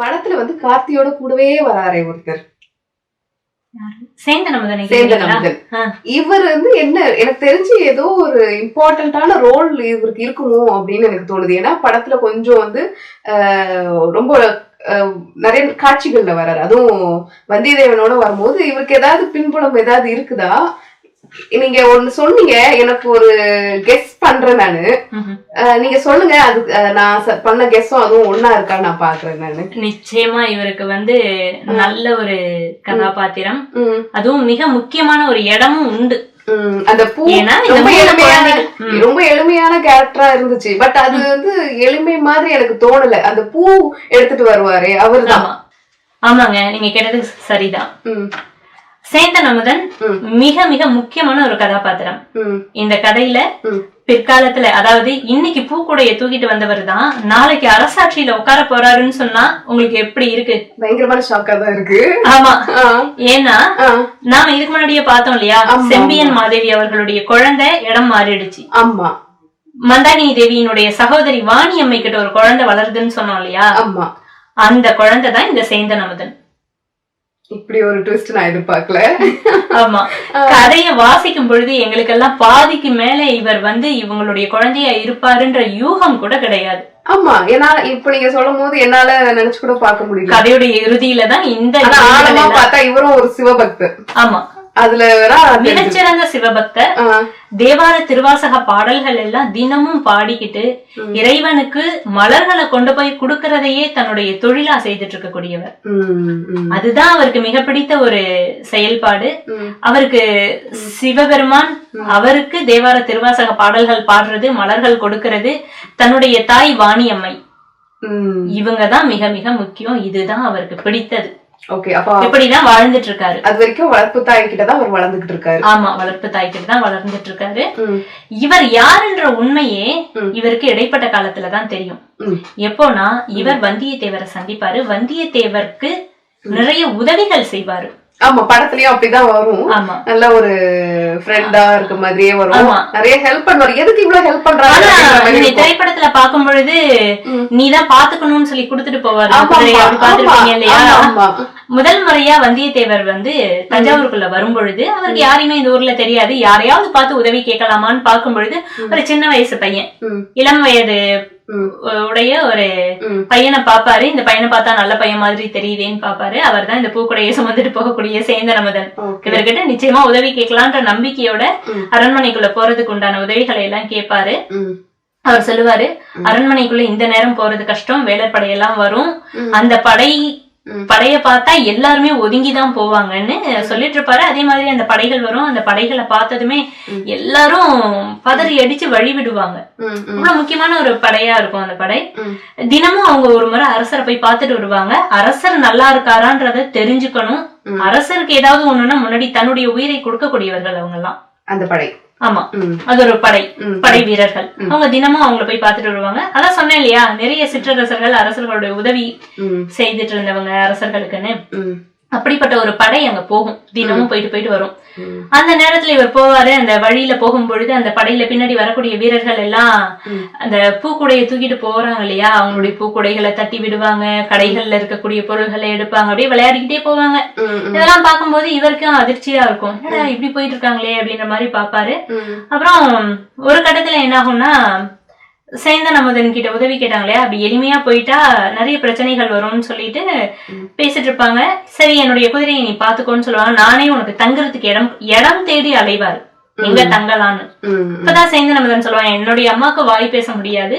படத்துல வந்து கார்த்தியோட கூடவே வராரே ஒருத்தர். இவர் வந்து என்ன எனக்கு தெரிஞ்சு ஏதோ ஒரு இம்பார்ட்டன்டான ரோல் இவருக்கு இருக்குமோ அப்படின்னு எனக்கு தோணுது. ஏன்னா படத்துல கொஞ்சம் வந்து ரொம்ப நிறைய காட்சிகள்ல வராரு. அதுவும் வந்தியத்தேவனோட வரும்போது இவருக்கு ஏதாவது பின்புலம் ஏதாவது இருக்குதா? நீங்க ஒண்ணு சொன்னீங்க எனக்கு ஒரு கெஸ் பண்றேன் நானு. நீங்க சொல்லுங்க அது நான் பண்ண கெஸ்ஸும் அதுவும் ஒண்ணா இருக்கான்னு நான் பாக்குறேன் நானு. நிச்சயமா இவருக்கு வந்து நல்ல ஒரு கதாபாத்திரம். அதுவும் மிக முக்கியமான ஒரு இடமும் உண்டு. அந்த பூ ரொம்ப எளிமையான. ரொம்ப எளிமையான கேரக்டரா இருந்துச்சு. பட் அது வந்து எளிமை மாதிரி எனக்கு தோணல. அந்த பூ எடுத்துட்டு வருவாரே அவர்தான். ஆமா. ஆமாங்க. நீங்க கேட்டது சரிதான். சேந்தன் அமுதன். மிக மிக முக்கியமான ஒரு கதாபாத்திரம். இந்த கதையில. பிற்காலத்துல அதாவது இன்னைக்கு பூக்கூடைய தூக்கிட்டு வந்தவர் தான் நாளைக்கு அரசாட்சியில உட்கார போறாருன்னு சொன்னா உங்களுக்கு எப்படி இருக்கு? பயங்கரமான ஷாக்கா தான் இருக்கு. ஆமா. ஏன்னா நாம இதுக்கு முன்னாடியே பார்த்தோம் இல்லையா? செம்பியன் மாதேவி அவர்களுடைய குழந்தை இடம் மாறிடுச்சு. ஆமா. மந்தாகினி தேவியினுடைய சகோதரி வாணி அம்மை கிட்ட ஒரு குழந்தை வளருதுன்னு சொன்னோம் இல்லையா? ஆமா. அந்த குழந்தை தான் இந்த சேந்தன் அமுதன் இப்படி ஒரு ட்விஸ்ட் நான் எதிர்பார்க்கல. ஆமா. கதையை வாசிக்கும் பொழுது எங்களுக்கெல்லாம் பாதிக்கு மேல இவர் வந்து இவங்களுடைய குழந்தையா இருப்பாருன்ற யூகம் கூட கிடையாது. ஆமா. ஏன்னா இப்ப நீங்க சொல்லும் போது என்னால நினைச்சு கூட பார்க்க முடியல. கதையுடைய இறுதியில தான் இந்த பார்த்தா இவரும் ஒரு சிவபக்தர். ஆமா. அதுல. மிகச்சிறந்த சிவபக்தர். தேவார திருவாசக பாடல்கள் எல்லாம் தினமும் பாடிக்கிட்டு. இறைவனுக்கு மலர்களை கொண்டு போய் கொடுக்கறதையே தன்னுடைய தொழிலா செய்துட்டு இருக்கக்கூடியவர் அதுதான் அவருக்கு மிக பிடித்த ஒரு செயல்பாடு. அவருக்கு சிவபெருமான் அவருக்கு தேவார திருவாசக பாடல்கள் பாடுறது மலர்கள் கொடுக்கிறது தன்னுடைய தாய் வாணியம்மை. ம். இவங்க தான் மிக மிக முக்கியம். இதுதான் அவருக்கு பிடித்தது. ஓகே அப்ப இப்படிதான் வாழ்ந்துட்டு இருக்காரு அது வரைக்கும் வளர்ப்பு தாய் கிட்ட தான் அவர் வளர்ந்துகிட்டு இருக்காரு ஆமா வளர்ப்பு தாய்க்கிட்ட தான் வளர்ந்துட்டு இருக்காரு இவர் யாருன்ற உண்மையே. இவருக்கு இடைப்பட்ட காலத்துல தான் தெரியும். எப்போனா இவர் வந்தியத்தேவரை சந்திப்பாரு. வந்தியத்தேவருக்கு நிறைய உதவிகள் செய்வாரு. ஆமா படத்துலயும் அப்படிதான் வரும். நல்ல ஒரு ஃப்ரெண்டா இருக்க மாதிரியே வரும். நிறைய ஹெல்ப் பண்ணுவாரு. எதுக்கு இவ்வளவு ஹெல்ப் இருக்கும். திரைப்படத்துல பார்க்கும் பொழுது. நீதான் பாத்துக்கணும்னு சொல்லி கொடுத்துட்டு போவாரு. முதல் முறையா வந்தியத்தேவர் வந்து தஞ்சாவூருக்குள்ள வரும் பொழுது அவருக்கு யாரையுமே இந்த ஊர்ல தெரியாது. யாரையாவது பார்த்து உதவி கேட்கலாமான்னு பார்க்கும் பொழுது ஒரு சின்ன வயசு பையன். இளம் வயது உடைய ஒரு. பையனை பாப்பாரு இந்த பையனை பார்த்தா நல்ல பையன் மாதிரி தெரியுதேன்னு பாப்பாரு அவர் தான் இந்த பூக்குடையை சுமந்துட்டு போகக்கூடிய சேந்தனமதன் Okay. இவர்கிட்ட நிச்சயமா உதவி கேட்கலான்ற நம்பிக்கையோட. அரண்மனைக்குள்ள போறதுக்கு உண்டான உதவிகளை எல்லாம் கேட்பாரு அவர் சொல்லுவாரு அரண்மனைக்குள்ள இந்த நேரம் போறது கஷ்டம் வேலர் படையெல்லாம் வரும். அந்த படை. படைய பார்த்தா எல்லாருமே ஒதுங்கி தான் போவாங்கன்னு சொல்லிட்டு இருப்பாரு அதே மாதிரி அந்த படைகள் வரும். அந்த படைகளை பார்த்ததுமே. எல்லாரும் பதறி அடிச்சு வழி விடுவாங்க. அவ்வளவு முக்கியமான ஒரு படையா இருக்கும் அந்த படை. தினமும் அவங்க ஒரு முறை அரசரை போய் பார்த்துட்டு வருவாங்க. அரசர் நல்லா இருக்காரான்றத தெரிஞ்சுக்கணும். அரசருக்கு ஏதாவது ஒண்ணுன்னா முன்னாடி தன்னுடைய உயிரை கொடுக்கக்கூடியவர்கள் அவங்க எல்லாம் அந்த படை. ஆமா. அது ஒரு படை. படை வீரர்கள். அவங்க தினமும் அவங்கள போய் பார்த்துட்டு வருவாங்க. அதான் சொன்னேன் இல்லையா நிறைய சிற்றரசர்கள் அரசர்களுடைய உதவி செய்துட்டு இருந்தவங்க அரசர்களுக்குன்னு. அப்படிப்பட்ட ஒரு படை அங்க போகும். தினமும் போயிட்டு போயிட்டு வரும். அந்த நேரத்துல இவர் போவாரு அந்த வழியில போகும் பொழுது அந்த படையில பின்னாடி வரக்கூடிய வீரர்கள் எல்லாம். அந்த பூக்குடையை தூக்கிட்டு போறாங்க இல்லையா? அவங்களுடைய பூக்குடைகளை தட்டி விடுவாங்க கடைகள்ல இருக்கக்கூடிய பொருள்களை எடுப்பாங்க அப்படியே விளையாடிக்கிட்டே போவாங்க. இதெல்லாம் பார்க்கும்போது இவருக்கும் அதிர்ச்சியா இருக்கும். என்னடா இப்படி போயிட்டு இருக்காங்களே அப்படின்ற மாதிரி பாப்பாரு. அப்புறம் ஒரு கட்டத்துல என்ன ஆகும்னா சேந்தன் அமுதன் கிட்ட உதவி கேட்டாங்களே அப்படி எளிமையா போயிட்டா நிறைய பிரச்சனைகள் வரும்னு சொல்லிட்டு பேசிட்டு இருப்பாங்க. சரி என்னுடைய குதிரையை நீ பாத்துக்கோன்னு சொல்லுவாங்க. நானே உனக்கு தங்குறதுக்கு இடம் இடம் தேடி அலைவாரு. எங்க தங்கலான்னு. இப்பதான் சேந்தன் அமுதன் சொல்லுவாங்க என்னுடைய அம்மாவுக்கு வாய் பேச முடியாது.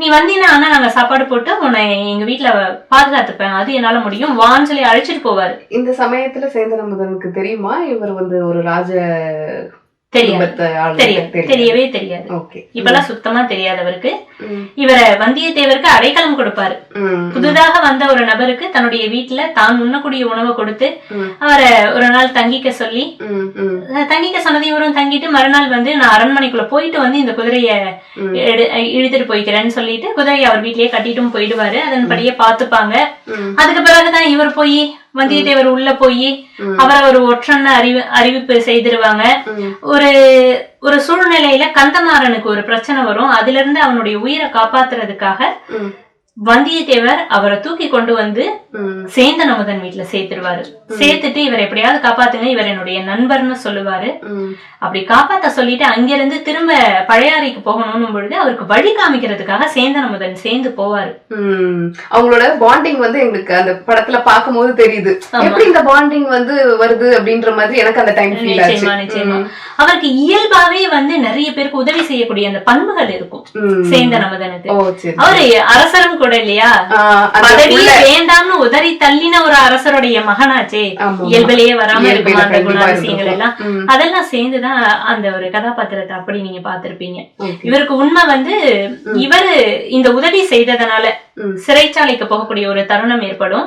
நீ வந்தீங்கன்னா ஆனா நாங்க சாப்பாடு போட்டு உன்னை எங்க வீட்டுல பாதுகாத்துப்பேன். அது என்னால முடியும். வான்னு சொல்லி அழைச்சிட்டு போவாரு. இந்த சமயத்துல சேந்தனமுதனுக்கு தெரியுமா? இவர் வந்து ஒரு ராஜ தெரியவே தெரியாது. இப்பெல்லாம் சுத்தமா தெரியாதவருக்கு இவரை வந்தியத்தேவருக்கு அடைக்கலம் கொடுப்பாரு. புதுதாக வந்த ஒரு நபருக்கு தன்னுடைய வீட்டுல தான் உண்ணக்கூடிய உணவை கொடுத்து. அவரை ஒரு நாள் தங்கிக்க சொல்லி தங்கிக்க சொன்னது இவரும் தங்கிட்டு மறுநாள் வந்து நான் அரண்மனைக்குள்ள போயிட்டு வந்து இந்த குதிரைய இழுத்துட்டு போய்க்கிறேன்னு சொல்லிட்டு குதிரையை அவர் வீட்லயே கட்டிட்டும் போயிடுவாரு. அதன்படியே பாத்துப்பாங்க அதுக்கு பிறகுதான் இவர் போய் வந்தியத்தேவர் உள்ள போய். அவரை ஒரு ஒற்றன்னு அறிவி அறிவிப்பு செய்திருவாங்க. ஒரு ஒரு சூழ்நிலையில கந்தமாறனுக்கு ஒரு பிரச்சனை வரும். அதுல இருந்து அவனுடைய உயிரை காப்பாத்துறதுக்காக. வந்தியத்தேவர் அவரை தூக்கி கொண்டு வந்து சேந்தன் அமுதன் வீட்டுல சேர்த்துருவாரு. சேர்த்துட்டு இவர் எப்படியாவது காப்பாத்துங்க இவர் என்னுடைய நண்பர்னு சொல்லுவாரு. அப்படி காப்பாத்த சொல்லிட்டு அங்கிருந்து திரும்ப பழையாறைக்கு போகணும்னு பொழுது அவருக்கு வழி காமிக்கிறதுக்காக சேந்தன் அமுதன் சேர்ந்து போவாரு. அவங்களோட பாண்டிங் வந்து எங்களுக்கு அந்த படத்துல பாக்கும்போது தெரியுது. ஆமா. எப்படி இந்த பாண்டிங் வந்து வருது அப்படின்ற மாதிரி எனக்கு அந்த டைம் நிச்சயமா நிச்சயமா. அவருக்கு இயல்பாவே வந்து நிறைய பேருக்கு உதவி செய்யக்கூடிய அந்த பண்புகள் இருக்கும். சேந்தன் சரி. அவரு அரசரும் கூட இல்லையா? பதவியே வேண்டாம்னு உதறி தள்ளின ஒரு அரசருடைய மகனாச்சே. ஆமா. இயல்பிலேயே வராம இருக்குமா அந்த குணாதிசயங்கள் எல்லாம் அதெல்லாம் சேர்ந்துதான் அந்த ஒரு கதாபாத்திரத்தை அப்படி நீங்க பாத்திருப்பீங்க. இவருக்கு உண்மை வந்து இவரு இந்த உதவி செய்ததனால. சிறைச்சாலைக்கு போகக்கூடிய ஒரு தருணம் ஏற்படும்.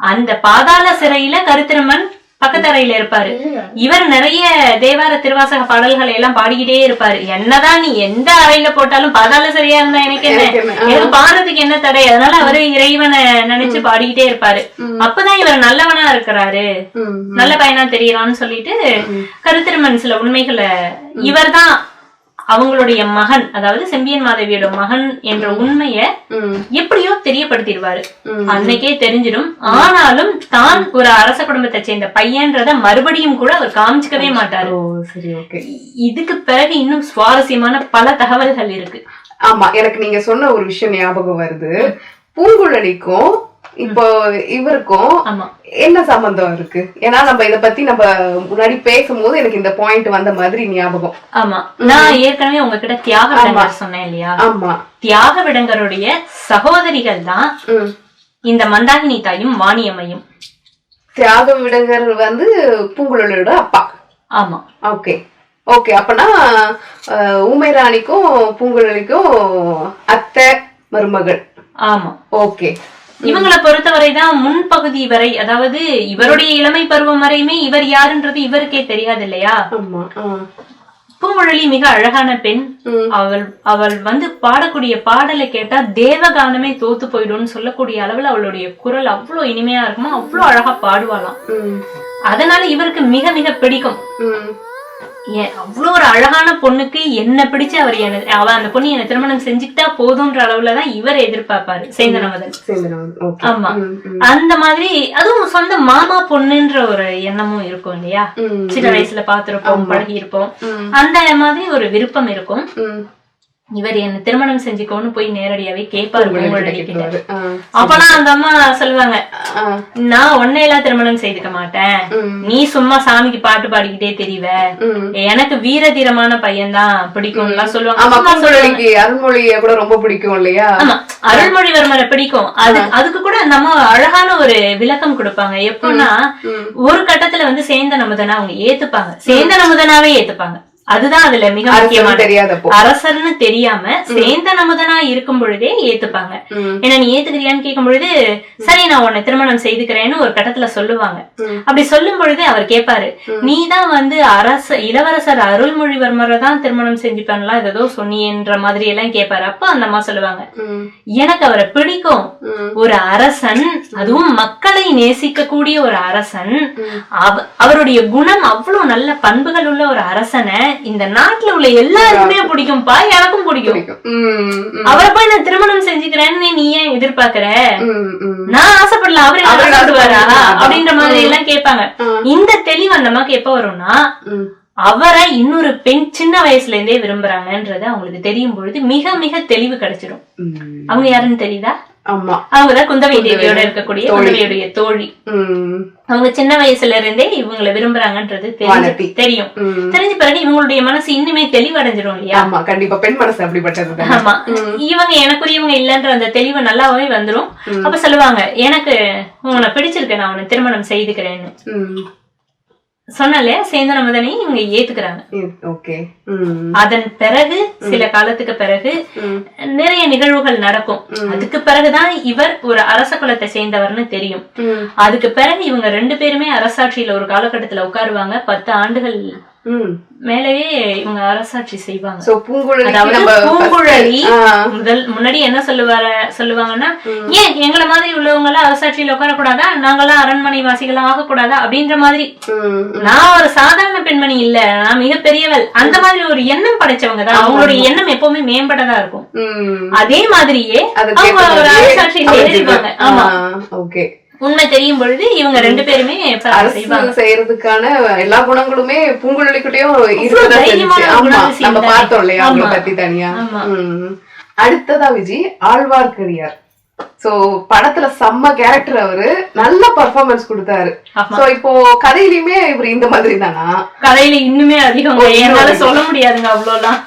அந்த பாதாள சிறையில கருத்திருமன் பக்கத்தறையில இருப்பாரு. இவர் நிறைய தேவார திருவாசக பாடல்களை எல்லாம் பாடிக்கிட்டே இருப்பாரு. என்னதான் நீ எந்த அறையில போட்டாலும் பாதாள சிறையா இருந்தா எனக்கு என்ன? எனக்கு பாடுறதுக்கு என்ன தடை? அதனால அவரு இறைவனை நினைச்சு பாடிக்கிட்டே இருப்பாரு. அப்பதான் இவர் நல்லவனா இருக்கிறாரு. நல்ல பையனா தெரியறான்னு சொல்லிட்டு கருத்திருமன் சில உண்மைகளை இவர்தான் அவங்களுடைய மகன் அதாவது செம்பியன் மாதவியோட மகன் என்ற உண்மைய எப்படியோ தெரியப்படுத்திடுவாரு. அன்னைக்கே தெரிஞ்சிடும். ஆனாலும் தான் ஒரு அரச குடும்பத்தை சேர்ந்த பையன்றத மறுபடியும் கூட அவர் காமிச்சுக்கவே மாட்டாரு. இதுக்கு பிறகு இன்னும் சுவாரஸ்யமான பல தகவல்கள் இருக்கு. ஆமா எனக்கு நீங்க சொன்ன ஒரு விஷயம் ஞாபகம் வருது. பூங்குழலிக்கும் இப்போ இவருக்கும் என்ன சம்பந்தம் இருக்கு? ஏன்னா நம்ம இத பத்தி நம்ம முன்னாடி பேசும்போது எனக்கு இந்த பாயிண்ட் வந்த மாதிரி ஞாபகம். ஆமா. நான் ஏற்கனவே உங்ககிட்ட தியாக விடங்கர் சொன்னேன் இல்லையா? ஆமா. தியாக விடங்கருடைய சகோதரிகள் தான். இந்த மந்தாகினி தாயும் வாணியம்மையும். தியாக விடங்கர் வந்து பூங்குழலியோட அப்பா. ஆமா. ஓகே. ஓகே அப்பனா ஊமை ராணிக்கும் பூங்குழலிக்கும் அத்தை மருமகள். ஆமா. ஓகே. இவங்களை பொறுத்தவரைதான் முன்பகுதி வரை அதாவது இவருடைய இளமை பருவம் வரையுமே இவர் யாருன்றது இவருக்கே தெரியாது இல்லையா. பூங்குழலி மிக அழகான பெண். அவள் அவள் வந்து பாடக்கூடிய பாடலை கேட்டா தேவகானமே தோத்து போயிடும்னு சொல்லக்கூடிய அளவுல அவளுடைய குரல் அவ்வளவு இனிமையா இருக்குமா அவ்வளவு அழகா பாடுவாளாம். அதனால இவருக்கு மிக மிக பிடிக்கும் அவ்வளவு ஒரு அழகான பொண்ணுக்கு என்ன பிடிச்சு அவர் என்ன அவ அந்த பொண்ணு என்ன திருமணம் செஞ்சுக்கிட்டா போதுன்ற அளவுலதான் இவர் எதிர்பார்ப்பாரு. ஓகே ஆமா. அந்த மாதிரி அதுவும் சொந்த மாமா பொண்ணுன்ற ஒரு எண்ணமும் இருக்கும் இல்லையா. சின்ன வயசுல பாத்திருப்போம் பழகி இருப்போம். அந்த மாதிரி ஒரு விருப்பம் இருக்கும். இவர் என்ன திருமணம் செஞ்சுக்கோன்னு போய் நேரடியாவே கேட்பாரு. அப்பனா அந்த அம்மா சொல்லுவாங்க. நான் உன்னையெல்லாம் திருமணம் செய்துக்க மாட்டேன். நீ சும்மா சாமிக்கு பாட்டு பாடிக்கிட்டே தெரியவ ம். எனக்கு வீர தீரமான சொல்லுவாங்க. ஆமா சும்மா சொல்லுவாங்க. அருள்மொழிய கூட ரொம்ப பிடிக்கும் இல்லையா? ஆமா அருள்மொழிவர்மரை பிடிக்கும். அது அதுக்கு கூட அந்த அம்மா அழகான ஒரு விளக்கம் கொடுப்பாங்க. எப்படின்னா. ஒரு கட்டத்துல வந்து சேந்த நமுதனா அவங்க ஏத்துப்பாங்க. சேந்த நமுதனாவே ஏத்துப்பாங்க. அதுதான் அதுல மிக முக்கியமான தெரியாதப்போ அரசர்னு தெரியாம சேந்த நமுதனா இருக்கும் பொழுதே ஏத்துப்பாங்க. ஏன்னா நீ ஏத்துக்கிறியான்னு கேட்கும் பொழுது சரி நான் உன்னை திருமணம் செய்துக்கிறேன்னு ஒரு கட்டத்துல சொல்லுவாங்க. அப்படி சொல்லும் பொழுது அவர் கேட்பாரு ம். நீ தான் வந்து அரச இளவரசர் அருள்மொழிவர்மரை தான் திருமணம் செஞ்சுப்பேன்லாம் ஏதோ சொன்னியன்ற மாதிரி எல்லாம் கேட்பாரு அப்ப அந்த அம்மா சொல்லுவாங்க. எனக்கு அவரை பிடிக்கும். ஒரு அரசன் அதுவும் மக்களை நேசிக்கக்கூடிய ஒரு அரசன் அவருடைய குணம் அவ்வளவு நல்ல பண்புகள் உள்ள ஒரு அரசனை இந்த நாட்டுல உள்ள எல்லாருக்குமே பிடிக்கும்பா எனக்கும் பிடிக்கும். அவரை போய் நான் திருமணம் செஞ்சுக்கிறேன்னு நீ ஏன் எதிர்பார்க்கற. நான் ஆசைப்படல அவரு ஆசைப்படுவாரா? அப்படின்ற மாதிரி எல்லாம் கேட்பாங்க. இந்த தெளிவு அந்த அம்மாக்கு எப்ப வரும்னா. அவரை இன்னொரு பெண் சின்ன வயசுல இருந்தே விரும்புறாங்கன்றது அவங்களுக்கு தெரியும் பொழுது மிக மிக தெளிவு கிடைச்சிடும். அவங்க யாருன்னு தெரியுதா ஆமா. அவங்கதான் குந்தவை தேவியோட இருக்கக்கூடிய. குந்தவையுடைய தோழி. அவங்க சின்ன வயசுல இருந்தே இவங்களை விரும்புறாங்கன்றது. தெரிஞ்சு தெரியும். தெரிஞ்ச பிறகு இவங்களுடைய மனசு இன்னுமே தெளிவடைஞ்சிரும் இல்லையா? ஆமா கண்டிப்பா. பெண் மனசு அப்படிப்பட்டது ஆமா. இவங்க எனக்குரியவங்க இல்லன்ற அந்த தெளிவு நல்லாவே வந்துரும். அப்ப சொல்லுவாங்க எனக்கு உன்னை பிடிச்சிருக்கு நான் உன்னை திருமணம் செய்துக்கிறேன்னு. சொன்னாலே சேந்தன முதனே இவங்க ஏத்துக்கிறாங்க. ஓகே. அதன் பிறகு சில காலத்துக்கு பிறகு. நிறைய நிகழ்வுகள் நடக்கும். அதுக்கு பிறகுதான் இவர் ஒரு அரச குலத்தை சேர்ந்தவர்னு தெரியும். அதுக்கு பிறகு இவங்க ரெண்டு பேருமே அரசாட்சியில ஒரு காலகட்டத்துல உட்காருவாங்க. பத்து ஆண்டுகள் மேலவே இவங்க அரசாட்சி செய்வாங்க. சோ பூங்குழலி முதல் முன்னாடி என்ன சொல்லுவார சொல்லுவாங்கன்னா. ஏன் எங்களை மாதிரி உள்ளவங்க எல்லாம் அரசாட்சியில உட்காரக்கூடாதா? நாங்கெல்லாம் அரண்மனை வாசிகளா ஆகக்கூடாதா? அப்படின்ற மாதிரி. நான் ஒரு சாதாரண பெண்மணி இல்ல. நான் மிக பெரியவள். அந்த மாதிரி ஒரு எண்ணம் படைச்சவங்க தான். அவங்களுடைய எண்ணம் எப்பவுமே மேம்பட்டதா இருக்கும். அதே மாதிரியே அவங்க ஒரு. ஏறிடுவாங்க ஆமா. ஓகே. உண்மை தெரியும் பொழுது இவங்க ரெண்டு பேருமே செய்யறதுக்கான எல்லா குணங்களுமே பூங்குழலிக்கிட்டயும் நம்ம. பார்த்தோம் இல்லையா அவங்கள. பத்தி தனியா. அடுத்ததா விஜி ஆழ்வார்க்கடியார். சோ படத்துல செம்ம கேரக்டர் அவரு. நல்ல பர்ஃபார்மன்ஸ் கொடுத்தாரு. சோ இப்போ கதையிலயுமே இவர் இந்த மாதிரி தானா? கதையில இன்னுமே அதிகம். என்னால. சொல்ல முடியாதுங்க அவ்வளோலாம்.